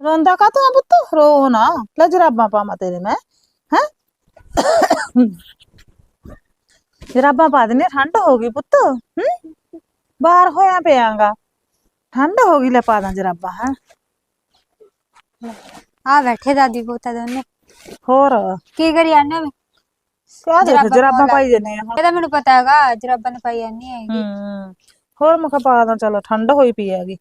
ਰੋਂਦਾ ਕਾ ਤੂੰ ਪੁੱਤ? ਰੋ ਨਾ। ਲੈ ਜਰਾਬਾਂ ਪਾਵਾਂ ਤੇਰੇ ਮੈਂ ਹੈ? ਜਰਾਬਾਂ ਪਾ ਦਿੰਨੇ ਠੰਡ ਹੋ ਗਈ ਪੁੱਤ ਹੂੰ? ਬਾਹਰ ਹੋਇਆ ਪਿਆਂਗਾ। ਠੰਡ ਹੋ ਗਈ ਲੈ ਪਾ ਦਾਂ ਜਰਾਬਾਂ ਹੈ? ਆ ਬੈਠੇ ਦਾਦੀ ਪੋਤਾ ਦੋਨੇ। ਹੋਰ? ਕੀ ਕਰੀ ਜਾਂਦੇ ਮੈਂ ਕਿਆ ਦੇਖ ਜਰਾਬਾਂ ਪਾਈ ਜੰਨੇ ਆ ਇਹ ਤਾਂ ਮੈਨੂੰ ਪਤਾ ਹੈਗਾ ਜਰਾਬਾਂ ਪਾਈ ਜਾਂਦੀ ਹੈਗੀ। ਹੂੰ। ਹੋਰ ਮੈਂ ਕਿਹਾ ਪਾ ਦਾਂ ਚਲੋ ਠੰਡ ਹੋਈ ਪਈ ਹੈਗੀ।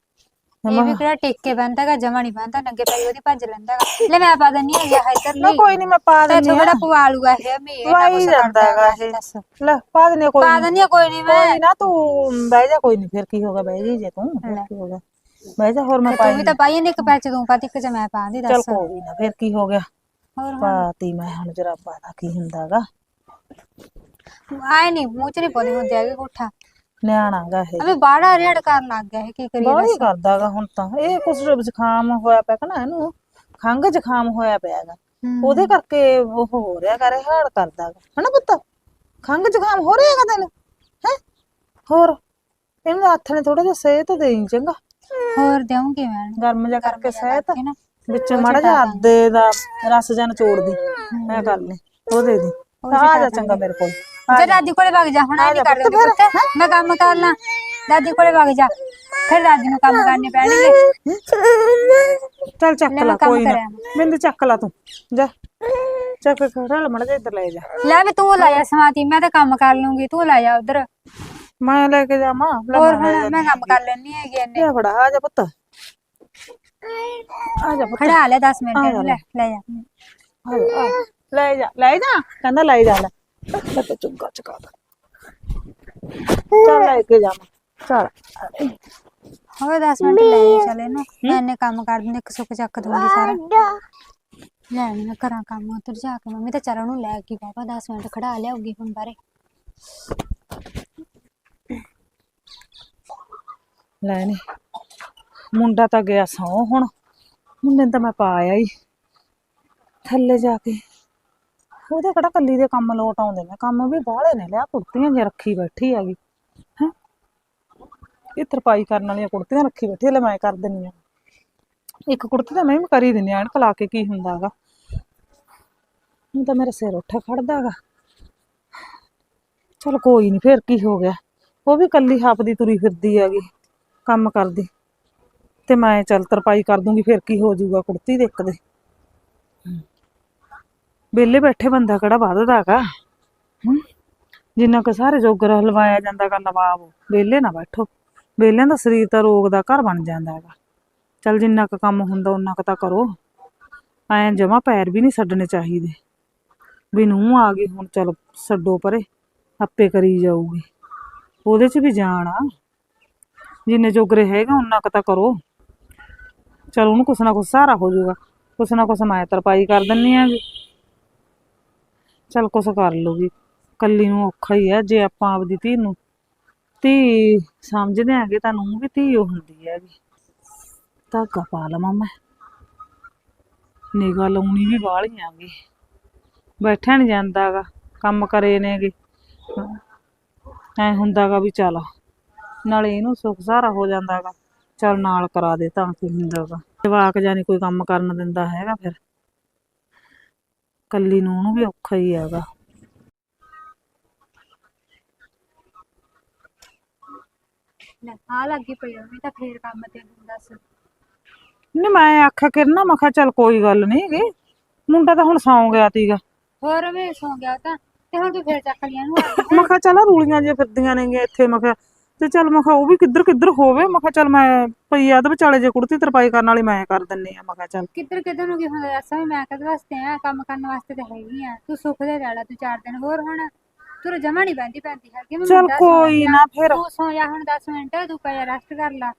ਇਹ ਵੀ ਕਿਹੜਾ ਟਿਕ ਕੇ ਬੰਦਾ ਹੈਗਾ ਜਮਾ ਨਹੀਂ ਬੰਦਾ ਨੰਗੇ ਪੈਰੀ ਉਹਦੀ ਭੱਜ ਲੈਂਦਾ ਹੈਗਾ ਲੈ ਮੈਂ ਪਾ ਦਿੰਨੀ ਹੈਗੀ ਆ ਇੱਧਰ ਨਾ ਲਈ ਕੋਈ ਨਹੀਂ ਮੈਂ ਪਾ ਤੇ ਦਿੰਨੀ ਥੋੜਾ ਆ ਪਵਾ ਲੂਗਾ ਇਹ ਮੈਂ ਇਹ ਨਾ ਪਵਾਈ ਕੁਛ ਜਾਂਦਾ ਕਰਦਾ ਹੈਗਾ ਇਹ। ਦੱਸ ਲੈ ਪਾ ਦਿੰਨੀ ਆ ਕੋਈ ਪਾ ਨੀ। ਦਿੰਨੀ ਆ ਕੋਈ ਨਹੀਂ ਮੈਂ ਕੋਈ ਨਾ ਤੂੰ ਬਹਿ ਜਾ ਕੋਈ ਨਹੀਂ ਫਿਰ ਕੀ ਹੋਗਾ ਬਹਿ ਜੀ ਜੇ ਤੂੰ ਫਿਰ ਕੀ ਹੋਗਾ ਬਹਿ ਜਾ ਹੋਰ ਮੈਂ ਤੂੰ ਪਾਈ ਵੀ ਤਾਂ ਪਾਈ ਨੇ ਇੱਕ ਪੈਚ ਤੂੰ ਪਾਤੀ ਇੱਕ ਚ ਮੈਂ ਪਾਉਂਦੀ ਚਲ ਦੱਸ ਕੋਈ ਨਾ ਫਿਰ ਕੀ ਹੋ ਗਿਆ ਹੋਰ ਪਾਤੀ ਮੈਂ ਹੁਣ ਜਰਾਬਾਂ ਦਾ ਕੀ ਹੁੰਦਾਗਾ ਆਏ ਨਹੀਂ ਮੂੰਹ ਚ ਨਹੀਂ ਪਾਉਂਦੀ ਹੁੰਦੀ ਹੈਗੀ ਕੋਠਾ ਨਿਆਣਾਗਾ ਇਹ। ਅਬੇ ਬਾੜਾ ਰੇੜ ਕਰਨ ਲੱਗ ਗਿਆ ਇਹ ਕੀ ਕਰੀਏ ਬਾਹਲੀ ਕਰਦਾਗਾ ਹੁਣ ਤਾਂ। ਇਹ ਕੁਛ ਜ਼ੁਕਾਮ ਹੋਇਆ ਪਿਆ ਕਨਾ ਇਹਨੂੰ ਖੰਘ ਜ਼ੁਕਾਮ ਹੋਇਆ ਪਿਆਗਾ। ਹਮ। ਉਹਦੇ ਕਰਕੇ ਉਹ ਹੋ ਰਿਹਾ ਕਰੇ ਹਾੜ ਕਰਦਾਗਾ। ਹਨਾ ਪੁੱਤ? ਖੰਘ ਜ਼ੁਕਾਮ ਹੋ ਰਿਹਾਗਾ ਤੈਨੂੰ? ਹੈ? ਹੋਰ? ਇਹਨੂੰ ਹੱਥ ਨੇ ਥੋੜਾ ਜਿਹਾ ਸਹਿਤ ਦੇਈ ਚੰਗਾ। ਹੋਰ ਦੇਵਾਂਗੀ ਮੈਂ ਗਰਮ ਜਿਹਾ ਕਰਕੇ ਸਹਿਤ। ਕਿ ਨਾ। ਵਿੱਚ ਮਾੜਾ ਜਿਹਾ ਅੱਦੇ ਦਾ ਰਸ ਜਨ ਚੋੜਦੀ ਮੈਂ ਕਰ ਲੈ। ਉਹ ਦੇ ਦੀ। ਆ ਜਾ ਚੰਗਾ ਮੇਰੇ ਕੋਲ। ਜੇ ਦਾਦੀ ਕੋਲੇ ਵਗ ਜਾ ਹੁਣ ਐ ਨਹੀਂ ਕਰਦੇ ਪੁੱਤ ਮੈਂ ਕੰਮ ਕਰ ਲਾਂ। ਦਾਦੀ ਕੋਲੇ ਵਗ ਜਾ। ਫਿਰ ਦਾਦੀ ਨੂੰ ਕੰਮ ਕਰਨੇ ਪੈਣਗੇ। ਚੱਲ ਚੱਕ ਲੈ ਲਾ ਮੈਂ ਕੰਮ ਕੋਈ ਨਾ। ਕਰਿਆ। ਬਿੰਦ ਚੱਕ ਲਾ ਤੂੰ। ਜਾ। ਚੱਕ ਖੜਾ ਮੜ ਜਾ ਇੱਧਰ ਲੈ ਜਾ। ਲੈ ਵੀ ਤੂੰ ਲੈ ਜਾ ਸਮਾਤੀ ਮੈਂ ਤਾਂ ਕੰਮ ਕਰ ਲੂੰਗੀ। ਤੂੰ ਲੈ ਜਾ ਉਧਰ। ਮੈਂ ਲੈ ਕੇ ਜਾਵਾਂ ਲੈ ਹੋਰ ਮੈਂ ਲੈ ਹੁਣ ਮੈਂ ਕੰਮ ਕਰ ਲੈਣੀ ਹੈਗੀ ਇਹਨੇ ਜਾ ਫੜਾ ਆ ਜਾ ਪੁੱਤ। ਆ ਜਾ ਪੁੱਤ। ਖੜਾ ਲੈ 10 ਮਿੰਟ। ਇਹਨੂੰ ਲੈ ਲੈ। ਜਾ। ਆ ਜਾ, ਆ। ਲੈ ਜਾ ਲੈ ਜਾ। ਕਹਿੰਦਾ ਲੈ ਜਾ ਲੈ। ਮੈਂ ਤਾਂ ਚੁੰਗਾ ਚਕਾ ਦਾ ਚੱਲ ਲੈ ਕੇ ਜਾਵਾਂ ਚੱਲ ਹੋਰ 10 ਮਿੰਟ ਲੈ ਜਾ ਚੱਲ ਇਹਨੂੰ। ਮੈਂ ਇਹਨੇ ਕੰਮ ਕਰ ਦਿੰਦੇ, ਇੱਕ ਸੁੱਕ ਚੱਕ ਦੂੰਗੀ ਸਾਰਾ। ਲੈ ਮੈਂ ਕਰਾਂ ਕੰਮ ਉੱਧਰ ਜਾ ਕੇ ਮੰਮੀ ਤਾਂ ਚਰਨ ਨੂੰ ਲੈ ਕੇ ਬਾਬਾ 10 ਮਿੰਟ ਖੜਾ ਲਿਆਉਗੀ ਹੁਣ ਬਾਰੇ। ਲੈ ਨੀ, ਮੁੰਡਾ ਤਾਂ ਗਿਆ ਸੌ ਹੁਣ। ਮੁੰਡੇ ਨੂੰ ਤਾਂ ਮੈਂ ਪਾ ਹੀ ਥੱਲੇ ਜਾ ਕੇ। ਉਹਦੇ ਕਿਹੜਾ ਕੱਲੀ ਦੇ ਕੰਮ ਲੋਟ ਆਉਂਦੇ ਨੇ, ਕੰਮ ਵੀ ਬਾਹਲੇ ਨੇ, ਲਿਆ ਕੁੜਤੀਆਂ ਜੇ ਰੱਖੀ ਬੈਠੀ ਹੈਗੀ। ਹੈ? ਇਹ ਤਰਪਾਈ ਕਰਨ ਵਾਲੀਆਂ ਕੁੜਤੀਆਂ ਰੱਖੀ ਬੈਠੀ ਲੈ ਮੈਂ ਕਰ ਦਿੰਨੀ ਆ। ਇੱਕ ਕੁੜਤੀ ਤਾਂ ਮੈਂ ਵੀ ਕਰੀ ਹੀ ਦਿੰਨੀ ਐਨਕ ਲਾ ਕੇ ਕੀ ਹੁੰਦਾ ਹੁਣ ਤਾਂ ਮੇਰਾ ਸਿਰ ਉੱਠ ਖੜਦਾ ਹੈਗਾ। ਚਲ ਕੋਈ ਨਹੀਂ ਫੇਰ ਕੀ ਹੋ ਗਿਆ? ਉਹ ਵੀ ਕੱਲੀ ਹੱਪਦੀ ਤੁਰੀ ਫਿਰਦੀ ਹੈਗੀ, ਕੰਮ ਕਰਦੀ। ਤੇ ਮੈਂ ਚੱਲ ਤਰਪਾਈ ਕਰ ਦੂੰਗੀ, ਫਿਰ ਕੀ ਹੋ ਜਾਊਗਾ ਕੁੜਤੀ ਦੇ ਇੱਕ ਦੇ। ਵਿਹਲੇ ਬੈਠੇ ਬੰਦਾ ਕਿਹੜਾ ਵੱਧਦਾ ਹੈਗਾ। ਹੂੰ, ਜਿੰਨਾ ਕੁ ਸਾਰੇ ਜੋਗਰ ਹਲਵਾਇਆ ਜਾਂਦਾ ਗਾ ਨਵਾਬ, ਵਿਹਲੇ ਨਾ ਬੈਠੋ। ਵਿਹਲਿਆਂ ਦਾ ਸਰੀਰ ਤਾਂ ਰੋਗ ਦਾ ਘਰ ਬਣ ਜਾਂਦਾ ਹੈਗਾ। ਚੱਲ ਜਿੰਨਾ ਕੁ ਕੰਮ ਹੁੰਦਾ ਉਹਨਾਂ ਕੁ ਤਾਂ ਕਰੋ। ਐਂ ਜਮਾ ਪੈਰ ਵੀ ਨਹੀਂ ਛੱਡਣੇ ਚਾਹੀਦੇ। ਵੀ ਨੂੰ ਆ ਗਈ, ਹੁਣ ਚਲ ਛੱਡੋ ਪਰੇ, ਆਪੇ ਕਰੀ ਜਾਊਗੀ। ਉਹਦੇ 'ਚ ਵੀ ਜਾਣ ਆ। ਜਿੰਨੇ ਜੋਗਰੇ ਹੈਗਾ ਉਹਨਾਂ ਕੁ ਤਾਂ ਕਰੋ। ਚਲ ਉਹਨੂੰ ਕੁਛ ਨਾ ਕੁਛ ਸਹਾਰਾ ਹੋ ਜਾਊਗਾ। ਕੁਛ ਨਾ ਕੁਛ ਮੈਂ ਤਰਪਾਈ ਕਰ ਦਿੰਨੀ ਆ ਚਲ ਕੁਛ ਕਰ ਲੂਗੀ ਕੱਲੀ ਨੂੰ ਔਖਾ ਹੀ ਆ, ਜੇ ਆਪਾਂ ਆਪਦੀ ਧੀ ਨੂੰ, ਧੀ ਸਮਝਦੇ ਆਂਗੇ ਤਾਂ ਨੂੰ ਵੀ ਧੀ ਉਹ ਹੁੰਦੀ ਹੈਗੀ। ਧਾਗਾ ਪਾ ਲਵਾਂ ਮੈਂ। ਨਿਗਾ ਲਾਉਣੀ ਵੀ ਬਾਹਲੀ ਆਂਗੀ ਬੈਠਿਆ ਨਹੀਂ ਜਾਂਦਾਗਾ ਕੰਮ ਕਰੇ ਨੇਗੇ ਐ ਹੁੰਦਾਗਾ ਵੀ ਚੱਲ, ਨਾਲੇ ਇਹਨੂੰ ਸੁੱਖ ਸਹਾਰਾ ਹੋ ਜਾਂਦਾਗਾ ਚੱਲ ਨਾਲ ਕਰਾ ਦੇ ਤਾਂ ਕੀ ਹੁੰਦਾਗਾ ਜਵਾਕ ਜਾਨੀ ਕੋਈ ਕੰਮ ਕਰਨ ਦਿੰਦਾ ਹੈਗਾ ਫਿਰ। ਕੱਲੀ ਨੂੰ ਉਹਨੂੰ ਵੀ ਔਖਾ ਹੀ ਹੈਗਾ ਲੈ ਆ ਲੱਗੀ ਪਈ ਵੀ ਤਾਂ ਫੇਰ ਕੰਮ ਤੇ ਹੁਣ ਦੱਸ। ਨਹੀਂ ਮੈਂ ਆਖਿਆ ਕਿਰਨਾ ਮੈਂ ਕਿਹਾ ਚੱਲ ਕੋਈ ਗੱਲ ਨਹੀਂ ਹੈਗੀ। ਮੁੰਡਾ ਤਾਂ ਹੁਣ ਸੌਂ ਗਿਆ ਤੀਗਾ। ਹੋਰ ਵੀ ਸੌ ਗਿਆ ਤਾਂ ਤੇ ਹੁਣ ਤੂੰ ਫੇਰ ਚੱਕ ਲਿਆ ਨੂੰ ਮੈਂ ਕਿਹਾ ਚੱਲ ਆਹ ਰੂਲੀਆਂ ਜਿਹੀਆਂ ਫਿਰਦੀਆਂ ਨੇਗੀਆਂ ਇੱਥੇ ਮੈਂ ਕਿਹਾ ਤੇ ਚੱਲ ਮੈਂ ਕਿਹਾ ਉਹ ਵੀ ਕਿੱਧਰ ਕਿੱਧਰ ਹੋਵੇ ਮੈਂ ਕਿਹਾ ਚੱਲ ਮੈਂ ਪਈ ਆ ਤੇ ਵਿਚਾਲੇ ਜੇ ਕੁੜਤੀ ਤਰਪਾਈ ਕਰਨ ਵਾਲੀ ਮੈਂ ਕਰ ਦਿੰਨੀ ਆ ਮੈਂ ਕਿਹਾ ਚੱਲ। ਕਿੱਧਰ ਕਿੱਧਰ ਨੂੰ ਕੀ ਹੁੰਦਾ ਦੱਸ ਵੀ ਮੈਂ ਕਦ ਵਾਸਤੇ ਆ ਕੰਮ ਕਰਨ ਵਾਸਤੇ ਤਾਂ ਹੈਗੀ ਆ। ਤੂੰ ਸੁੱਖ ਦੇ ਰਹਿ ਲਾ ਤੂੰ ਚਾਰ ਦਿਨ ਹੋਰ ਹੁਣ। ਤੂੰ ਜਮਾ ਨਹੀਂ ਬੈਂਦੀ ਪੈਂਦੀ ਹੈਗੀ ਮੈਂ ਚੱਲ ਮੁੰਡਾ ਸੌਂ ਕੋਈ ਗਿਆ। ਨਾ ਫਿਰ। ਤੂੰ ਸੌ ਜਾ ਹੁਣ 10 ਮਿੰਟ ਤੂੰ ਪੈ ਰੈਸਟ ਕਰ ਲਾ।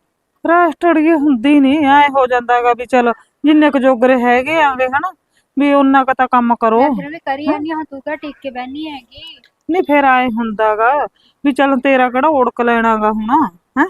ਰੈਸਟ ਅੜੀਏ ਹੁੰਦੀ ਨਹੀਂ ਐ ਹੋ ਜਾਂਦਾਗਾ ਵੀ ਚੱਲ ਜਿੰਨੇ ਕੁ ਜੋਗਰੇ ਹੈਗੇ ਆਂਗੇ ਹਨਾ ਵੀ ਉਹਨਾਂ ਕੁ ਤਾਂ ਕੰਮ ਕਰੋ। ਮੈਂ ਫਿਰ ਵੀ ਕਰੀ ਜਾਂਦੀ ਹਾਂ ਹੁਣ ਤੂੰ ਕਿਹੜਾ ਟਿਕ ਕੇ ਬੈਣੀ ਹੈਗੀ। ਨਹੀਂ ਫਿਰ ਆਏ ਹੁੰਦਾਗਾ ਵੀ ਚੱਲ ਤੇਰਾ ਕਿਹੜਾ ਓੜਕ ਲੈਣਾਗਾ ਹੁਣ ਹੈ?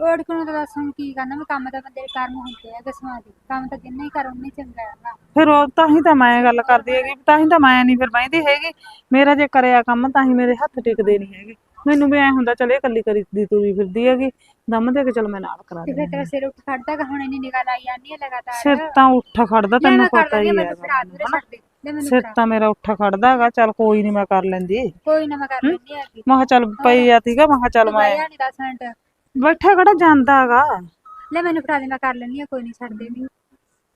ਓੜ ਕੋਲ ਤਾਂ ਦੱਸ ਹੁਣ ਕੀ ਕਰਨਾ ਮੈਂ ਕੰਮ ਤਾਂ ਬੰਦੇ ਦੇ ਕਰਮ ਹੁੰਦੇ ਆ ਕਿਸਮਾਂ ਦੇ ਕੰਮ ਤਾਂ ਜਿੰਨਾ ਹੀ ਕਰ ਉਨਾ ਹੀ ਚੰਗਾ ਹੈਗਾ ਫਿਰ ਉਹ ਤਾਂ ਹੀ ਤਾਂ ਮੈਂ ਗੱਲ ਕਰਦੀ ਹੈਗੀ ਤਾਂ ਹੀ ਤਾਂ ਮੈਂ ਨਹੀਂ ਫਿਰ ਬਹਿੰਦੀ ਹੈਗੀ। ਮੇਰਾ ਜੇ ਕਰਿਆ ਕੰਮ ਤਾਂ ਹੀ ਮੇਰੇ ਹੱਥ ਟਿਕਦੇ ਨਹੀਂ ਹੈਗੇ। ਮੈਨੂੰ ਵੀ ਐ ਹੁੰਦਾ ਚਲ ਇਹ ਕੱਲੀ ਕਰੀਦੀ ਤੁਰੀ ਫਿਰਦੀ ਹੈਗੀ ਦਮ ਦੇ ਕੇ ਚਲ ਮੈਂ ਨਾਲ ਕਰਾ ਤੇ ਦਿੰਦੀ ਤੇਰਾ ਸਿਰ ਉੱਠ ਖੜਦਾ ਗਾ ਹੁਣ ਇੰਨੀ ਨਿਗਾਹ ਲਾਈ ਜਾਂਦੀ ਹੈ ਲਗਾਤਾਰ? ਸਿਰ ਤਾਂ ਉੱਠ ਖੜਦਾ ਤੈਨੂੰ ਮੈਂ ਕਰ ਪਤਾ ਹੀ ਹਾਂ, ਹੈ ਮੈਨੂੰ ਫੜਾ ਦੂਰੇ ਛੱਡ ਦੇ ਲੈ ਮੈਨੂੰ ਸਿਰ ਤਾਂ ਮੇਰਾ ਉੱਠ ਖੜਦਾ ਹੈਗਾ ਚਲ ਕੋਈ ਨਹੀਂ ਮੈਂ ਕਰ ਲੈਂਦੀ। ਕੋਈ ਨਾ ਮੈਂ ਕਰ ਲੈਂਦੀ ਆ ਮੈਂ ਕਿਹਾ ਚੱਲ ਪਈ ਆ ਤੀਗਾ ਮੈਂ ਕਿਹਾ ਚੱਲ ਮੈਂ ਨਹੀਂ 10 ਮਿੰਟ। ਬੈਠਾ ਕਿਹੜਾ ਜਾਂਦਾ ਹੈਗਾ? ਲੈ ਮੈਨੂੰ ਫੜਾ ਦੇ ਮੈਂ ਕਰ ਲੈਂਦੀ ਆ ਕੋਈ ਨਹੀਂ ਛੱਡ ਦੇ ਵੀ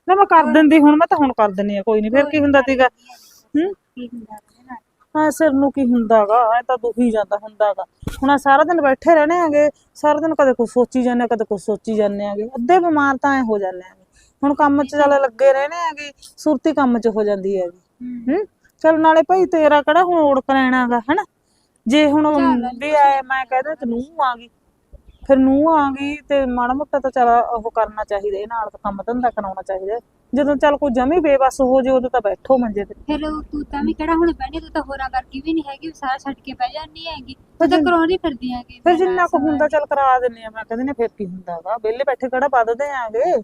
ਲੈ ਮੈਂ ਕਰ ਦਿੰਦੀ ਹੁਣ ਮੈਂ ਤਾਂ ਹੁਣ ਕਰ ਦਿੰਨੀ ਆ ਕੋਈ ਨਹੀਂ ਫਿਰ ਕੀ ਹੁੰਦਾ ਤੀਗਾ? ਹੂੰ? ਕੀ ਹੁੰਦਾ ਉਹਦੇ ਨਾਲ? ਹਾਂ ਸਿਰ ਨੂੰ ਕੀ ਹੁੰਦਾਗਾ ਐ ਤਾਂ ਦੁਖੀ ਜਾਂਦਾ ਹੁੰਦਾਗਾ ਹੁਣ ਆਹ ਸਾਰਾ ਦਿਨ ਬੈਠੇ ਰਹਿਣੇ ਆਗੇ ਸਾਰਾ ਦਿਨ ਕਦੇ ਕੁਝ ਸੋਚੀ ਜਾਂਦੇ ਆ, ਕਦੇ ਕੁਝ ਸੋਚੀ ਜਾਂਦੇ ਆਗੇ ਅੱਧੇ ਬਿਮਾਰ ਤਾਂ ਐ ਹੋ ਜਾਂਦੇ ਆਗੇ ਹੁਣ ਕੰਮ 'ਚ ਚੱਲ ਲੱਗੇ ਰਹਿਣੇ ਆਗੇ ਸੁਰਤੀ ਕੰਮ 'ਚ ਹੋ ਜਾਂਦੀ ਹੈਗੀ। ਹੂੰ। ਹੂੰ ਚਲ ਨਾਲੇ ਭਾਈ ਤੇਰਾ ਕਿਹੜਾ ਹੁਣ ਉੜਕ ਲੈਣਾਗਾ ਹਨਾ? ਜੇ ਹੁਣ ਵੀ ਆਏ ਮੈਂ ਕਹਦਾ ਤੇ ਨੂੰ ਆ ਗਈ। ਫਿਰ ਨੂੰ ਆ ਗਈ ਤੇ ਮਾੜਾ ਮੋਟਾ ਤਾਂ ਚਲ ਉਹ ਕਰਨਾ ਚਾਹੀਦਾ ਇਹ ਨਾਲ ਕੰਮ ਧੰਦਾ ਕਰਾਉਣਾ ਚਾਹੀਦਾ। ਜਦੋਂ ਚੱਲ ਕੋਈ ਜਮੀ ਬੇਬਸ ਹੋ ਜੇ ਉਦੋਂ ਤਾਂ ਬੈਠੋ ਮੰਜੇ ਤੇ। ਫਿਰ ਤੂੰ ਤਾਂ ਵੀ ਕਿਹੜਾ ਹੁਣ ਬਹਿਣੀ ਤੂੰ ਤਾਂ ਹੋਰਾਂ ਵਰਗੀ ਵੀ ਨਹੀਂ ਹੈਗੀ ਵੀ ਸਾਰਾ ਛੱਡ ਕੇ ਬਹਿ ਜਾਂਦੀ ਹੈਗੀ। ਤੂੰ ਤਾਂ ਕਰਾਉਂਦੀ ਫਿਰਦੀ ਹੈਗੀ ਫਿਰ ਜਿੰਨਾ ਕੁ ਹੁੰਦਾ ਚੱਲ ਕਰਾ ਦਿੰਨੇ ਆ ਮੈਂ ਕਹਿੰਦੀ ਨੇ ਫਿਰ ਕੀ ਹੁੰਦਾਗਾ ਵਿਹਲੇ ਬੈਠੇ ਕਿਹੜਾ ਵੱਧਦੇ ਆਂਗੇ ਹੈ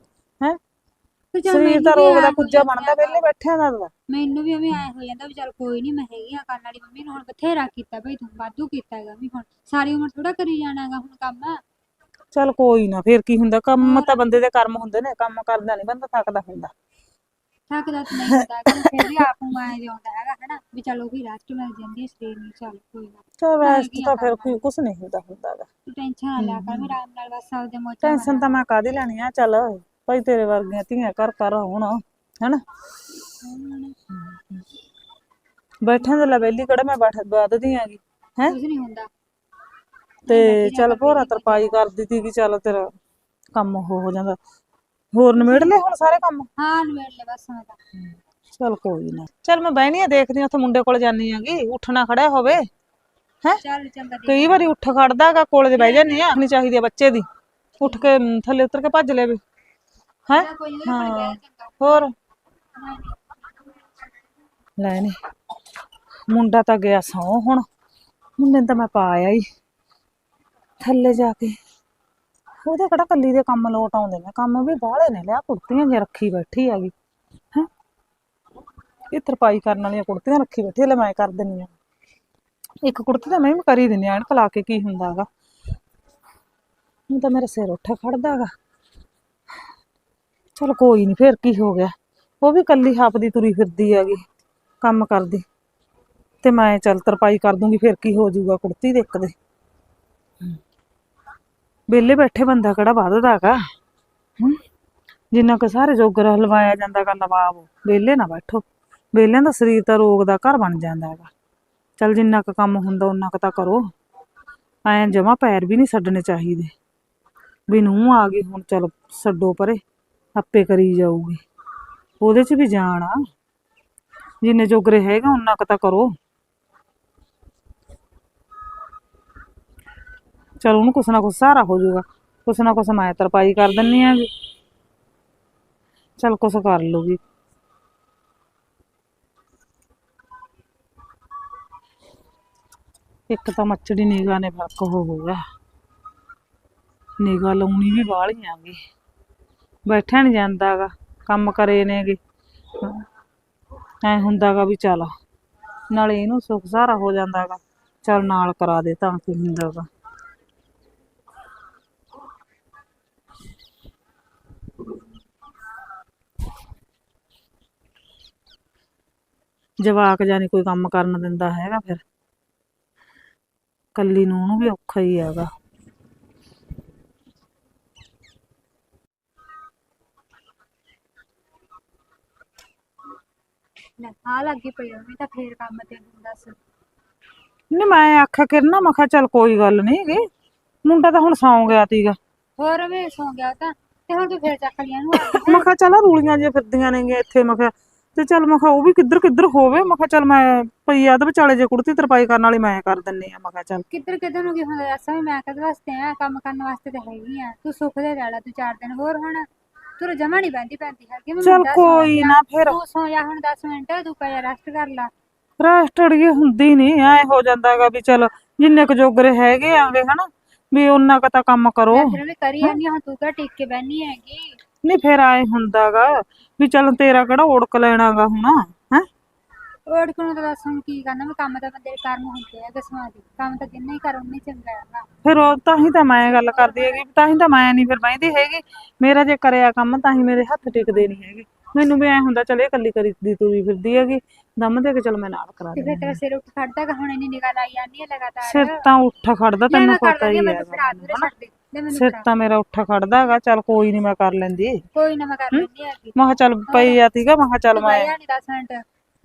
ਫਿਰ ਚੱਲ ਸਰੀਰ ਦਾ ਵੀ ਰੋਗ ਐਂ ਦਾ ਕੁੱਜਾ ਜਾਂਦਾ ਬਣਦਾ ਵਿਹਲੇ ਬੈਠਿਆਂ ਦਾ ਤਾਂ। ਮੈਨੂੰ ਵੀ ਐਵੇਂ ਆਏ ਹੋ ਜਾਂਦਾ ਵੀ ਚੱਲ ਕੋਈ ਨਹੀਂ ਮੈਂ ਹੈਗੀ ਆ ਕਰਨ ਵਾਲੀ ਮੰਮੀ ਨੂੰ ਹੁਣ ਬਥੇਰਾ ਕੀਤਾ ਬਈ ਤੂੰ ਵਾਧੂ ਕੀਤਾ ਹੈਗਾ ਵੀ ਹੁਣ। ਸਾਰੀ ਉਮਰ ਥੋੜਾ ਕਰੀ ਜਾਣਾਗਾ ਹੁਣ ਕੰਮ। ਚੱਲ ਕੋਈ ਨਾ ਫਿਰ ਕੀ ਹੁੰਦਾ ਕੰਮ ਤਾਂ ਬੰਦੇ ਦੇ ਕਰਮ ਹੁੰਦੇ ਨੇ ਕੰਮ ਕਰਦਾ ਨਹੀਂ ਬੰਦਾ ਥੱਕਦਾ ਹੁੰਦਾ। ਥੱਕਦਾ ਤਾਂ ਨਹੀਂ ਹੁੰਦਾ ਹੈਗਾ, ਫਿਰ ਵੀ ਆਪ ਨੂੰ ਆਏ ਜਾਂਦਾ ਹੈਗਾ ਹਨਾ? ਵੀ ਚੱਲ ਉਹ ਵੀ ਰੈਸਟ ਮਿਲ ਜਾਂਦੀ ਹੈ ਸਰੀਰ ਨੂੰ ਚੱਲ ਕੋਈ ਨਾ। ਚਲ ਰੈਸਟ ਤਾਂ ਫਿਰ ਕੋਈ ਕੁਛ ਨਹੀਂ ਹੁੰਦਾ ਹੁੰਦਾਗਾ ਤੂੰ ਟੈਨਸ਼ਨ ਨਾ ਲਿਆ ਕਰ ਮੈਂ ਆਰਾਮ ਨਾਲ ਬਸ ਆਪਦੇ ਮੋਚਾ ਟੈਨਸ਼ਨ ਤਾਂ ਮੈਂ ਕਾਦੀ ਲੈਣੀ ਆ ਚੱਲ। ਭਾਈ ਤੇਰੇ ਵਰਗੀਆਂ ਧੀਆਂ ਘਰ ਘਰ ਹੋਣ ਹੈਨਾ? ਬੈਠਾਂ ਦੇ ਲਵੇਲੀ ਕਿਹੜਾ ਮੈਂ ਬੈਠ ਵੱਧਦੀ ਆਂਗੀ ਹੈ? ਕੁਝ ਨਹੀਂ ਹੁੰਦਾ। ਤੇ ਚੱਲ ਭੋਰਾ ਤਰਪਾਈ ਕਰ ਦਿੱਤੀ ਕਿ ਚੱਲ ਤੇਰਾ ਕੰਮ ਹੋ ਜਾਂਦਾ। ਹੋਰ ਨਿਮੇੜ ਲੈ ਹੁਣ ਸਾਰੇ ਕੰਮ? ਹਾਂ ਨਵੇੜ ਲੈ ਬਸ ਮੈਂ ਤਾਂ। ਚੱਲ ਕੋਈ ਨਾ। ਚੱਲ ਮੈਂ ਬਹਿਣੀ ਆ ਦੇਖਦੀ ਆ ਉੱਥੇ ਮੁੰਡੇ ਕੋਲ ਜਾਨੀ ਆਂਗੀ ਉੱਠਣਾ ਖੜਿਆ ਹੋਵੇ ਹੈ? ਚੱਲ ਚੰਗਾ ਦੇ ਕਈ ਵਾਰੀ ਉੱਠ ਖੜਦਾਗਾ ਕੋਲੇ ਦੇ ਬਹਿ ਜਾਂਦੀ ਆ ਨਹੀਂ ਚਾਹੀਦੀ ਬੱਚੇ ਦੀ। ਉੱਠ ਕੇ ਥੱਲੇ ਉਤਰ ਕੇ ਭੱਜ ਲੈਵੇ ਹੈ? ਚੰਗਾ ਹੋਰ? ਲੈ ਨੀ। ਮੁੰਡਾ ਤਾਂ ਗਿਆ ਸੌ ਹੁਣ। ਮੁੰਡੇ ਨੂੰ ਤਾਂ ਮੈਂ ਪਾ ਆਇਆ ਹੀ ਥੱਲੇ ਜਾ ਕੇ। ਉਹਦੇ ਕਿਹੜਾ ਕੱਲੀ ਦੇ ਕੰਮ ਲੋਟ ਆਉਂਦੇ ਨੇ। ਕੰਮ ਵੀ ਬਾਹਲੇ ਨੇ। ਲਿਆ ਕੁੜਤੀਆਂ ਜੇ ਰੱਖੀ ਬੈਠੀ ਹੈਗੀ। ਹੈ? ਇਹ ਤਰਪਾਈ ਕਰਨ ਵਾਲੀਆਂ ਕੁੜਤੀਆਂ ਰੱਖੀ ਬੈਠੀ ਲੈ ਮੈਂ ਕਰ ਦਿੰਨੀ ਆ। ਇੱਕ ਕੁੜਤੀ ਤਾਂ ਮੈਂ ਵੀ ਕਰ ਹੀ ਦਿੰਨੀ ਆ। ਐਨਕ ਲਾ ਕੇ ਕੀ ਹੁੰਦਾ ਹੈਗਾ। ਹੁਣ ਤਾਂ ਮੇਰਾ ਸਿਰ ਉੱਠ ਖੜਦਾ ਹੈਗਾ। ਚਲ ਕੋਈ ਨਹੀਂ ਫੇਰ ਕੀ ਹੋ ਗਿਆ? ਉਹ ਵੀ ਕੱਲੀ ਹੱਪਦੀ ਤੁਰੀ ਫਿਰਦੀ ਹੈਗੀ, ਕੰਮ ਕਰਦੀ। ਤੇ ਮੈਂ ਚੱਲ ਤਰਪਾਈ ਕਰ ਦੂੰਗੀ, ਫੇਰ ਕੀ ਹੋ ਜਾਊਗਾ ਕੁੜਤੀ ਦੇ ਇੱਕ ਦੇ। ਵਿਹਲੇ ਬੈਠੇ ਬੰਦਾ ਕਿਹੜਾ ਵੱਧਦਾ ਹੈਗਾ? ਜਿੰਨਾ ਕੁ ਸਾਰੇ ਜੋਗਰ ਹਲਵਾਇਆ ਜਾਂਦਾ ਗਾ ਲਵਾਵੋ ਵਿਹਲੇ ਨਾ ਬੈਠੋ। ਵਿਹਲਿਆਂ ਦਾ ਸਰੀਰ ਤਾਂ ਰੋਗ ਦਾ ਘਰ ਬਣ ਜਾਂਦਾ ਹੈਗਾ। ਚੱਲ ਜਿੰਨਾ ਕੁ ਕੰਮ ਹੁੰਦਾ ਉਹਨਾਂ ਕੁ ਤਾਂ ਕਰੋ। ਐਂ ਜਮਾ ਪੈਰ ਵੀ ਨਹੀਂ ਛੱਡਣੇ ਚਾਹੀਦੇ। ਵੀ ਨੂੰ ਆ ਗਈ, ਹੁਣ ਚਲ ਛੱਡੋ ਪਰੇ। ਆਪੇ ਕਰੀ ਜਾਊਗੀ। ਉਹਦੇ 'ਚ ਵੀ ਜਾਣ ਆ। ਜਿੰਨੇ ਜੋਗਰੇ ਹੈਗਾ ਉਹਨਾਂ ਕੁ ਤਾਂ ਕਰੋ। ਚਲ ਉਹਨੂੰ ਕੁਛ ਨਾ ਕੁਛ ਸਹਾਰਾ ਹੋ ਜਾਊਗਾ। ਕੁਛ ਨਾ ਕੁਛ ਮੈਂ ਤਰਪਾਈ ਕਰ ਦਿੰਨੀ ਆ ਵੀ ਚਲ ਕੁਛ ਕਰ ਲੂਗੀ ਇੱਕ ਤਾਂ ਮੱਛੜੀ ਨਿਗਾ ਨੇ ਫ਼ਰਕ ਹੋ ਹੋਊਗਾ ਨਿਗਾਹ ਲਾਉਣੀ ਵੀ ਬਾਹਲੀ ਆਗੀ ਬੈਠਿਆ ਨਹੀਂ ਜਾਂਦਾਗਾ ਕੰਮ ਕਰੇ ਨੇਗੇ। ਐ ਹੁੰਦਾਗਾ ਵੀ ਚੱਲ, ਨਾਲੇ ਇਹਨੂੰ ਸੁੱਖ ਸਹਾਰਾ ਹੋ ਜਾਂਦਾਗਾ ਚੱਲ ਨਾਲ ਕਰਾ ਦੇ ਤਾਂ ਕੀ ਹੁੰਦਾਗਾ ਜਵਾਕ ਜਾਨੀ ਕੋਈ ਕੰਮ ਕਰਨ ਦਿੰਦਾ ਹੈਗਾ ਫਿਰ। ਕੱਲੀ ਨੂੰ ਉਹਨੂੰ ਵੀ ਔਖਾ ਹੀ ਹੈਗਾ। ਲੈ ਆ ਲੱਗੀ ਪਈ ਆ, ਮੈਂ ਤਾਂ ਫੇਰ ਕੰਮ ਤੇ ਹੁਣ ਦੱਸ। ਨਹੀਂ ਮੈਂ ਆਖਿਆ ਕਿਰਨਾ ਮੈਂ ਕਿਹਾ ਚੱਲ ਕੋਈ ਗੱਲ ਨਹੀਂ ਗੀ ਮੁੰਡਾ ਤਾਂ ਹੁਣ ਸੌਂ ਗਿਆ ਤੀਗਾ। ਹੋਰ ਵੇ ਸੌ ਗਿਆ ਤਾਂ ਤੇ ਹੁਣ ਤੂੰ ਫੇਰ ਚੱਕ ਲਿਆ ਨੂੰ। ਮੈਂ ਕਿਹਾ ਚੱਲ ਆਹ ਰੂਲੀਆਂ ਜਿਹੀਆਂ ਫਿਰਦੀਆਂ ਨੇਗੀਆਂ ਇੱਥੇ ਮੈਂ ਕਿਹਾ। ਤੇ ਚੱਲ ਮੈਂ ਕਿਹਾ ਉਹ ਵੀ ਕਿੱਧਰ ਕਿੱਧਰ ਹੋਵੇ ਮੈਂ ਕਿਹਾ ਚੱਲ ਮੈਂ ਪਈ ਆ ਤੇ ਵਿਚਾਲੇ ਜੇ ਕੁੜਤੀ ਤਰਪਾਈ ਕਰਨ ਵਾਲੀ ਮੈਂ ਕਰ ਦਿੰਨੀ ਆ ਮੈਂ ਕਿਹਾ ਚੱਲ। ਕਿੱਧਰ ਕਿੱਧਰ ਨੂੰ ਕੀ ਹੁੰਦਾ ਦੱਸ ਵੀ ਮੈਂ ਕਦ ਵਾਸਤੇ ਆ ਕੰਮ ਕਰਨ ਵਾਸਤੇ ਤਾਂ ਹੈਗੀ ਆ। ਤੂੰ ਸੁੱਖ ਦੇ ਰਹਿ ਲਾ ਤੂੰ ਚਾਰ ਦਿਨ ਹੋਰ ਹੁਣ। ਤੂੰ ਜਮਾ ਨਹੀਂ ਬੈਂਦੀ ਪੈਂਦੀ ਹੈਗੀ ਮੈਂ ਚੱਲ ਮੁੰਡਾ ਸੌਂ ਕੋਈ ਗਿਆ। ਨਾ ਫਿਰ ਤੂੰ ਸੌ ਜਾ ਹੁਣ 10 ਮਿੰਟ ਤੂੰ ਪੈ ਰੈਸਟ ਕਰ ਲਾ ਰੈਸਟ ਅੜੀਏ ਹੁੰਦੀ ਨਹੀਂ ਐ ਹੋ ਜਾਂਦਾਗਾ ਵੀ ਚੱਲ ਜਿੰਨੇ ਕੁ ਜੋਗਰੇ ਹੈਗੇ ਆਂਗੇ ਹਨਾ ਵੀ ਉਹਨਾਂ ਕੁ ਤਾਂ ਕੰਮ ਕਰੋ ਮੈਂ ਫਿਰ ਵੀ ਕਰੀ ਜਾਂਦੀ ਹਾਂ, ਹੁਣ ਤੂੰ ਕਿਹੜਾ ਟਿਕ ਕੇ ਬੈਣੀ ਹੈਗੀ ਨਹੀਂ ਫਿਰ ਆਏ ਹੁੰਦਾਗਾ ਵੀ ਚੱਲ ਤੇਰਾ ਕਿਹੜਾ ਓੜਕ ਲੈਣਾਗਾ ਹੁਣ ਹੈ ਔੜ ਕੋਲ ਤਾਂ ਦੱਸ ਹੁਣ ਕੀ ਕਰਨਾ ਮੈਂ ਕੰਮ ਤਾਂ ਬੰਦੇ ਦੇ ਕਰਮ ਹੁੰਦੇ ਆ ਕਿਸਮਾਂ ਦੇ ਕੰਮ ਤਾਂ ਜਿੰਨਾ ਹੀ ਕਰ ਉਨਾ ਹੀ ਚੰਗਾ ਹੈਗਾ ਫਿਰ ਉਹ ਤਾਂ ਹੀ ਤਾਂ ਮੈਂ ਗੱਲ ਕਰਦੀ ਹੈਗੀ ਤਾਂ ਹੀ ਤਾਂ ਮੈਂ ਨਹੀਂ ਫਿਰ ਬਹਿੰਦੀ ਹੈਗੀ। ਮੇਰਾ ਜੇ ਕਰਿਆ ਕੰਮ ਤਾਂ ਹੀ ਮੇਰੇ ਹੱਥ ਟਿਕਦੇ ਨਹੀਂ ਹੈਗੇ। ਮੈਨੂੰ ਵੀ ਐ ਹੁੰਦਾ ਚਲ ਇਹ ਕੱਲੀ ਕਰੀ ਦੀ ਤੁਰੀ ਫਿਰਦੀ ਹੈਗੀ ਦਮ ਦੇ ਕੇ ਚਲ ਮੈਂ ਨਾਲ ਕਰਾ ਤੇ ਦਿੰਦੀ ਫਿਰ ਤੇਰਾ ਸਿਰ ਉੱਠ ਖੜਦਾ ਗਾ ਹੁਣ ਇੰਨੀ ਨਿਗਾਹ ਲਾਈ ਜਾਂਦੀ ਹੈ ਲਗਾਤਾਰ? ਸਿਰ ਤਾਂ ਉੱਠ ਖੜਦਾ ਤੈਨੂੰ ਪਤਾ ਹੀ ਹਾਂ, ਹੈ ਮੈਨੂੰ ਫੜਾ ਦੂਰੇ ਛੱਡ ਦੇ ਲੈ ਮੈਨੂੰ ਸਿਰ। ਤਾਂ। ਮੇਰਾ ਉੱਠ ਖੜਦਾ ਹੈਗਾ ਚਲ ਕੋਈ ਨਹੀਂ ਮੈਂ ਕਰ ਲੈਂਦੀ। ਕੋਈ ਨਾ ਮੈਂ ਕਰ ਲੈਂਦੀ ਹੈਗੀ ਮੈਂ ਕਿਹਾ ਚੱਲ ਪਈ ਆ ਤੀਗਾ ਮੈਂ ਕਿਹਾ ਚੱਲ ਮੈਂ ਬਾਇਆ ਨਹੀਂ 10 ਮਿੰਟ।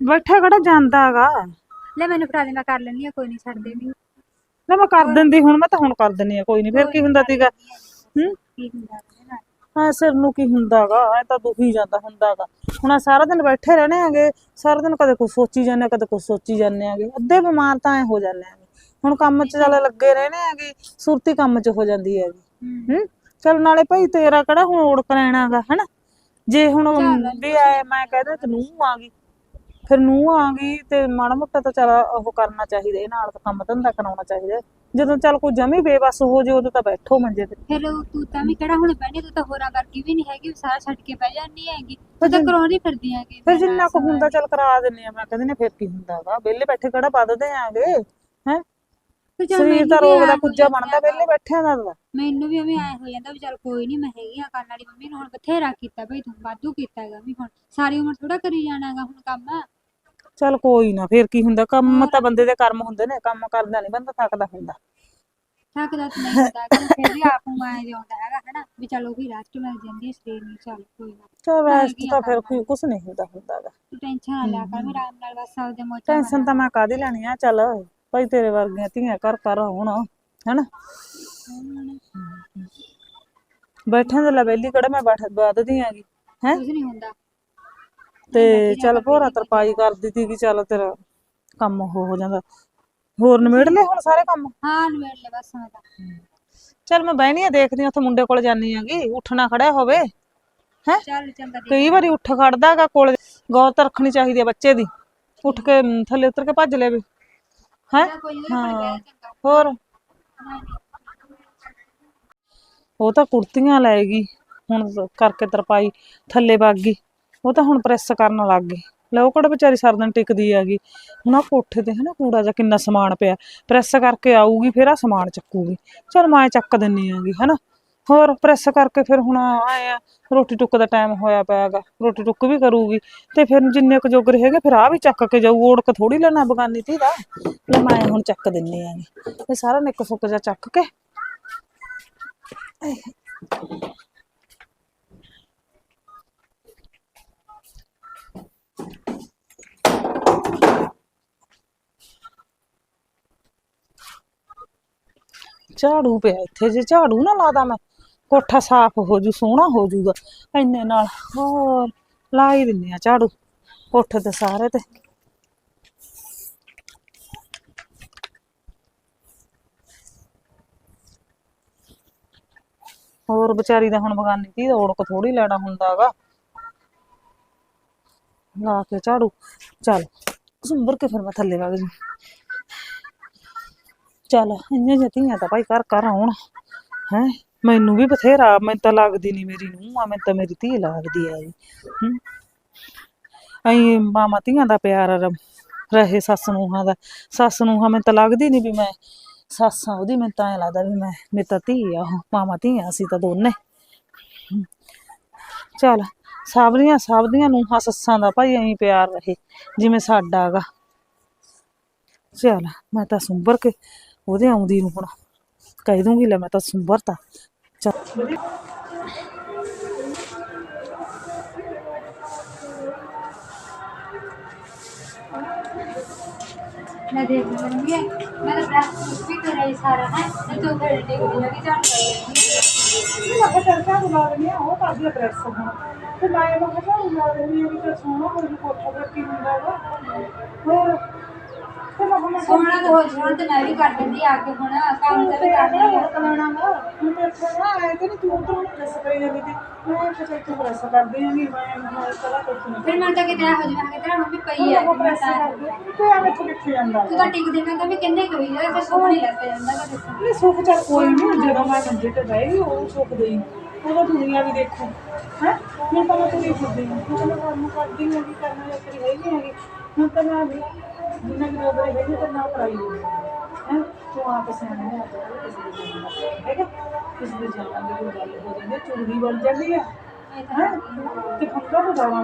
ਬੈਠਾ ਕਿਹੜਾ ਜਾਂਦਾ ਹੈਗਾ? ਲੈ ਮੈਨੂੰ ਫੜਾ ਦੇ ਮੈਂ ਕਰ ਲੈਂਦੀ ਹਾਂ ਕੋਈ ਨਹੀਂ ਛੱਡ ਦੇ ਨਾ ਮੈਂ ਕਰ ਦਿੰਦੀ ਹੁਣ ਮੈਂ ਤਾਂ ਹੁਣ ਕਰ ਦਿੰਨੀ ਆ ਕੋਈ ਨਹੀਂ ਫਿਰ ਕੀ ਹੁੰਦਾ ਤੀਗਾ? ਹੂੰ। ਕੀ ਹੁੰਦਾ ਉਹਦੇ ਨਾਲ? ਹਾਂ ਸਿਰ ਨੂੰ ਕੀ ਹੁੰਦਾਗਾ ਐ ਤਾਂ ਦੁਖੀ ਜਾਂਦਾ ਹੁੰਦਾਗਾ। ਹੁਣ ਆਹ ਸਾਰਾ ਦਿਨ ਬੈਠੇ ਰਹਿਣੇ ਆਗੇ ਸਾਰਾ ਦਿਨ ਕਦੇ ਕੁਝ ਸੋਚੀ ਜਾਂਦੇ ਆ, ਕਦੇ ਕੁਝ ਸੋਚੀ ਜਾਂਦੇ ਆਗੇ। ਅੱਧੇ ਬਿਮਾਰ ਤਾਂ ਐ ਹੋ ਜਾਂਦੇ ਆਗੇ। ਹੁਣ ਕੰਮ 'ਚ ਚੱਲ ਲੱਗੇ ਰਹਿਣੇ ਆਗੇ ਸੁਰਤੀ ਕੰਮ 'ਚ ਹੋ ਜਾਂਦੀ ਹੈਗੀ। ਹੂੰ। ਚਲ ਨਾਲੇ ਭਾਈ ਤੇਰਾ ਕਿਹੜਾ ਹੁਣ ਓੜਕ ਰਹਿਣਾਗਾ ਹਨਾ? ਜੇ ਹੁਣ ਵੀ ਆਏ ਮੈਂ ਕਹਦਾ ਤੇ ਨੂੰ ਆ ਗਈ। ਫਿਰ ਨੂੰ ਆ ਗਈ ਤੇ ਮਾੜਾ ਮੋਟਾ ਤਾਂ ਚਲ ਉਹ ਕਰਨਾ ਚਾਹੀਦਾ ਇਹ ਨਾਲ ਤਾਂ ਕੰਮ ਧੰਦਾ ਕਰਾਉਣਾ ਚਾਹੀਦਾ। ਜਦੋਂ ਚੱਲ ਕੋਈ ਜਮੀ ਬੇਬਸ ਹੋ ਜੇ ਉਦੋਂ ਤਾਂ ਬੈਠੋ ਮੰਜੇ ਤੇ। ਫਿਰ ਉਹ ਤੂੰ ਤਾਂ ਵੀ ਕਿਹੜਾ ਹੁਣ ਬਹਿਣੀ ਤੂੰ ਤਾਂ ਹੋਰਾਂ ਵਰਗੀ ਵੀ ਨਹੀਂ ਹੈਗੀ ਵੀ ਸਾਰਾ ਛੱਡ ਕੇ ਬਹਿ ਜਾਂਦੀ ਹੈਗੀ। ਤੂੰ ਤਾਂ ਕਰਾਉਂਦੀ ਫਿਰਦੀ ਹੈਗੀ ਫਿਰ ਜਿੰਨਾ ਕੁ ਹੁੰਦਾ ਚੱਲ ਕਰਾ ਦਿੰਨੇ ਆ ਮੈਂ ਕਹਿੰਦੀ ਨੇ ਫਿਰ ਕੀ ਹੁੰਦਾਗਾ ਵਿਹਲੇ ਬੈਠੇ ਕਿਹੜਾ ਵੱਧਦੇ ਆਂਗੇ ਹੈ? ਫਿਰ ਚੱਲ ਸਰੀਰ ਮੈਨੂੰ ਦਾ ਵੀ ਰੋਗ ਐਂ ਦਾ ਹੋ ਕੁੱਜਾ ਜਾਂਦਾ ਬਣਦਾ ਵਿਹਲੇ ਬੈਠਿਆਂ ਦਾ ਤਾਂ। ਮੈਨੂੰ ਵੀ ਐਵੇਂ ਐ ਹੋ ਜਾਂਦਾ ਵੀ ਚੱਲ ਕੋਈ ਨਹੀਂ ਮੈਂ ਹੈਗੀ ਆ ਕਰਨ ਵਾਲੀ ਮੰਮੀ ਨੂੰ ਹੁਣ ਬਥੇਰਾ ਕੀਤਾ ਬਈ ਤੂੰ ਵਾਧੂ ਕੀਤਾ ਹੈਗਾ ਵੀ ਹੁਣ ਸਾਰੀ ਉਮਰ ਥੋੜਾ ਕਰੀ ਜਾਣਾਗਾ ਹੁਣ ਕੰਮ। ਚੱਲ ਕੋਈ ਨਾ ਫਿਰ ਕੀ ਹੁੰਦਾ ਕੰਮ ਤਾਂ ਬੰਦੇ ਦੇ ਕਰਮ ਹੁੰਦੇ ਨੇ ਕੰਮ ਕਰਦਾ ਨਹੀਂ ਬੰਦਾ ਥੱਕਦਾ ਹੁੰਦਾ। ਥੱਕਦਾ ਤਾਂ ਨਹੀਂ ਹੁੰਦਾ ਕਿ ਫਿਰ ਵੀ ਆਪ ਨੂੰ ਆਏ ਜਾਂਦਾ ਹੈਗਾ ਹਨਾ ਵੀ ਚੱਲ ਉਹ ਵੀ ਰੈਸਟ ਮਿਲ ਜਾਂਦੀ ਹੈ ਸਰੀਰ ਨੂੰ ਚੱਲ ਕੋਈ ਨਾ। ਚਲ ਰੈਸਟ ਤਾਂ ਫਿਰ ਕੋਈ ਕੁਝ ਨਹੀਂ ਹੁੰਦਾ ਹੁੰਦਾਗਾ ਤੂੰ ਟੈਨਸ਼ਨ ਨਾ ਲਿਆ ਕਰ ਮੈਂ ਆਰਾਮ ਨਾਲ ਬਸ ਆਪਦੇ ਮੋਚਾ ਟੈਨਸ਼ਨ ਤਾਂ ਮੈਂ ਕਾਦੀ ਲੈਣੀ ਆ ਚੱਲ। ਭਾਈ ਤੇਰੇ ਵਰਗੀਆਂ ਧੀਆਂ ਘਰ ਘਰ ਹੋਣ ਹੈਨਾ? ਬੈਠਣ ਦੇ ਲੈ ਵਿਹਲੀ ਕਿਹੜਾ ਮੈਂ ਬੈਠ ਵੱਧਦੀ ਆਂਗੀ ਹੈ? ਕੁਝ ਨਹੀਂ ਹੁੰਦਾ। ਤੇ ਚੱਲ ਭੋਰਾ ਤਰਪਾਈ ਕਰ ਦਿੱਤੀ ਕਿ ਚੱਲ ਤੇਰਾ ਕੰਮ ਉਹ ਹੋ ਜਾਂਦਾ। ਹੋਰ ਨਿਮੇੜ ਲੈ ਹੁਣ ਸਾਰੇ ਕੰਮ? ਹਾਂ ਨਵੇੜ ਲੈ ਬਸ ਮੈਂ ਤਾਂ। ਚੱਲ ਮੈਂ ਬਹਿਣੀ ਆ ਦੇਖਦੀ ਆ ਉੱਥੇ ਮੁੰਡੇ ਕੋਲ ਜਾਨੀ ਆਂਗੀ ਉੱਠਣਾ ਖੜਿਆ ਹੋਵੇ ਹੈ? ਚੱਲ ਚੰਗਾ ਕਈ ਵਾਰੀ ਉੱਠ ਖੜਦਾਗਾ ਕੋਲ ਗੌਰ ਤਾਂ ਰੱਖਣੀ ਚਾਹੀਦੀ ਆ ਬੱਚੇ ਦੀ। ਉੱਠ ਕੇ ਥੱਲੇ ਉਤਰ ਕੇ ਭੱਜ ਲੇਵੇ ਹੈ? ਲੈ ਚੰਗਾ ਹੋਰ? ਉਹ ਤਾਂ ਕੁੜਤੀਆਂ ਲਾਏਗੀ ਹੁਣ ਜ਼- ਕਰਕੇ ਤਰਪਾਈ ਥੱਲੇ ਵਗ ਗਈ। ਉਹ ਤਾਂ ਹੁਣ ਪ੍ਰੈਸ ਕਰਨ ਲੱਗ ਗਈ। ਲੈ ਉਹ ਕਿਹੜਾ ਵਿਚਾਰੀ ਸਾਰਾ ਦਿਨ ਟਿਕਦੀ ਹੈਗੀ। ਹੁਣ ਆ ਕੋਠੇ ਤੇ ਹਨਾ ਕੂੜਾ ਜਿਹਾ ਕਿੰਨਾ ਸਮਾਨ ਪਿਆ। ਪ੍ਰੈਸ ਕਰਕੇ ਆਊਗੀ ਫਿਰ ਆ ਸਮਾਨ ਚੱਕੂਗੀ। ਚਲ ਮੈਂ ਚੱਕ ਦਿੰਨੀ ਆਂਗੀ ਹਨਾ? ਹੋਰ ਪ੍ਰੈਸ ਕਰਕੇ ਫਿਰ ਹੁਣ ਆਏ ਆ, ਰੋਟੀ ਟੁੱਕ ਦਾ ਟਾਈਮ ਹੋਇਆ ਪਿਆ ਹੈਗਾ ਰੋਟੀ ਟੁੱਕ ਵੀ ਕਰੂਗੀ, ਤੇ ਫਿਰ ਜਿੰਨੇ ਕੁ ਜੋਗਰ ਹੈਗੇ ਫਿਰ ਆ ਵੀ ਚੱਕ ਕੇ ਜਾਊ ਓੜਕ ਥੋੜੀ ਲੈਣਾ ਬਗਾਨੀ ਧੀ ਦਾ, ਲੈ ਮੈਂ ਹੁਣ ਚੱਕ ਦਿੰਨੀ ਆਂਗੀ ਇਹ ਸਾਰਾ ਨਿੱਕ ਸੁੱਕ ਜਾ ਚੱਕ ਕੇ। ਝਾੜੂ ਪਿਆ ਇੱਥੇ ਜੇ, ਝਾੜੂ ਨਾ ਲਾਦਾ ਮੈਂ। ਕੋਠਾ ਸਾਫ਼ ਹੋ ਜੂ, ਸੋਹਣਾ ਹੋ ਜੂਗਾ। ਇੰਨੇ ਨਾਲ ਹੋਰ ਲਾ ਹੀ ਦਿੰਨੇ ਆ ਝਾੜੂ, ਕੋਠੇ ਤੇ ਸਾਰੇ ਤੇ। ਹੋਰ ਵਿਚਾਰੀ ਦਾ ਹੁਣ ਬਗਾਨੀ ਧੀ ਦਾ ਓੜਕ ਥੋੜੀ ਲੈਣਾ ਹੁੰਦਾਗਾ ਲਾ ਕੇ ਝਾੜੂ, ਚੱਲ, ਸੁੰਬਰ ਕੇ ਫਿਰ ਮੈਂ ਥੱਲੇ ਵਗ ਜੂ। ਚੱਲ ਇੰਨੇ ਜਤੀਆਂ ਤਾਂ ਭਾਈ ਘਰ ਘਰ ਆਉਣ, ਹੈ। ਮੈਨੂੰ ਵੀ ਬਥੇਰਾ, ਮੈਨੂੰ ਤਾਂ ਲੱਗਦੀ ਨਹੀਂ ਮੇਰੀ ਨੂੰ ਆ, ਮੈਨੂੰ ਤਾਂ ਮੇਰੀ ਧੀ ਲੱਗਦੀ ਆ ਜੀ। ਹੂੰ। ਮਾਮਾ ਧੀਆਂ ਦਾ ਪਿਆਰ ਰਹੇ ਸੱਸ ਨੂੰਹਾਂ ਦਾ। ਸੱਸ ਨੂੰਹਾਂ ਮੈਨੂੰ ਤਾਂ ਲੱਗਦੀ ਨਹੀਂ ਵੀ ਮੈਂ ਸੱਸ, ਉਹਦੀ ਮੈਨੂੰ ਤਾਂ ਐਂ ਲੱਗਦਾ ਵੀ ਮੈਂ, ਮੇਰੀ ਤਾਂ ਧੀ ਆ ਮਾਮਾ ਧੀਆਂ ਅਸੀਂ ਤਾਂ ਦੋਨੇ। ਹੂੰ। ਚੱਲ ਸਭ ਦੀਆਂ ਸਭ ਦੀਆਂ ਨੂੰਹਾਂ ਸੱਸਾਂ ਦਾ ਭਾਈ ਐਂ ਪਿਆਰ ਰਹੇ, ਜਿਵੇਂ ਸਾਡਾ ਗਾ। ਚੱਲ, ਮੈਂ ਤਾਂ ਸੁੰਬਰ ਕੇ ਉਹਦੇ ਆਉਂਦੀ ਨੂੰ ਹੁਣ। ਕਹਿ ਦੂੰਗੀ ਲੈ ਮੈਂ ਤਾਂ ਸੁੰਬਰਤਾ ਚੱਲ ਮੈਂ ਦੇਖ ਲੂੰਗੀ ਮੈਂ ਤਾਂ ਪ੍ਰੈਸ ਵੀ ਕਰਿਆ ਸਾਰਾ। ਹੈ? ਤੇ ਤੂੰ ਫਿਰ ਟਿਕ ਦੀ ਜਾਣ ਗਈ ਮੈਂ ਕਿਹਾ ਚੱਲ ਝਾੜੂ ਆ, ਉਹ ਕਰਦੀ ਆ ਪ੍ਰੈਸ ਹੁਣ। ਤੇ ਮੈਂ ਮੈਂ ਕਿਹਾ ਝਾੜੂ ਲਾ ਆ, ਵੀ ਚੱਲ ਸੋਹਣਾ ਹੋ ਕੋਠਾ ਫਿਰ ਹੁੰਦਾ ਵਾ। ਹੋਰ? ਸੋਹਣਾ ਤਾਂ ਹੋ ਜਾਣ ਤੇ ਮੈਂ ਵੀ ਕਰ ਦਿੰਦੀ ਆ ਕੇ ਹੁਣ, ਕੰਮ ਤਾਂ ਵੀ ਕਰਨਾ ਵਾ ਫਿਰ ਮੈਂ ਤਾਂ ਕਿਤੇ ਇਹੋ ਜਿਹਾ ਕਿ ਤੇਰਾ ਮੰਮੀ ਪਈ ਹੈ ਉਹ ਪ੍ਰੈਸ ਕਰਦੀ ਤੂੰ ਤਾਂ ਟਿਕ ਦੇਣਾ ਤਾਂ ਵੀ ਕਿੰਨੇ ਕੋਈ ਹੈ ਤੇ ਸੋਹਣੀ ਲੱਗ ਜਾਂਦਾ ਕਿ ਦੇਖੋ ਨਹੀਂ ਚੱਲ ਕੋਈ ਨਹੀਂ ਜਦੋਂ ਮੈਂ ਮੰਜੇ ਤੇ ਬਹਿ ਉਹ ਸੁੱਕ ਗਈ ਉਹਦਾ ਦੁਨੀਆ ਵੀ ਦੇਖੋ, ਹੈ? ਮੈਂ ਤਾਂ ਤੁਰੀ ਫਿਰਦੀ ਹਾਂ ਮੈਂ ਤਾਂ ਕੰਮ ਕਰਦੀ ਹਾਂ ਕੀ ਕਰਨਾ ਜਾਂ ਤੇਰੀ ਹੈਗੀ ਹੈਗੀ। ਹੁਣ ਤਾਂ ਮੈਂ ਵੀ ਜਿੰਨਾ ਕਿ ਰੋਬਰੇ ਹੈਗੀ ਤਾਂ ਨਾ ਕਰਾਈ ਹੈ ਤੂੰ ਆਪ ਸਿਆਣਾ ਹੈ ਕਿਸੇ ਦੇ ਜਾਣਾ ਹੈਗਾ ਕਿਸੇ ਦੇ ਜਾਣਾ ਦੀ ਕੋਈ ਗੱਲ ਹੋ ਜਾਂਦੀ ਹੈ, ਚੁਗਲੀ ਬਣ ਜਾਂਦੀ ਹੈ ਹੈ ਤੇ ਖੰਗਾ ਬਜਾਵਾ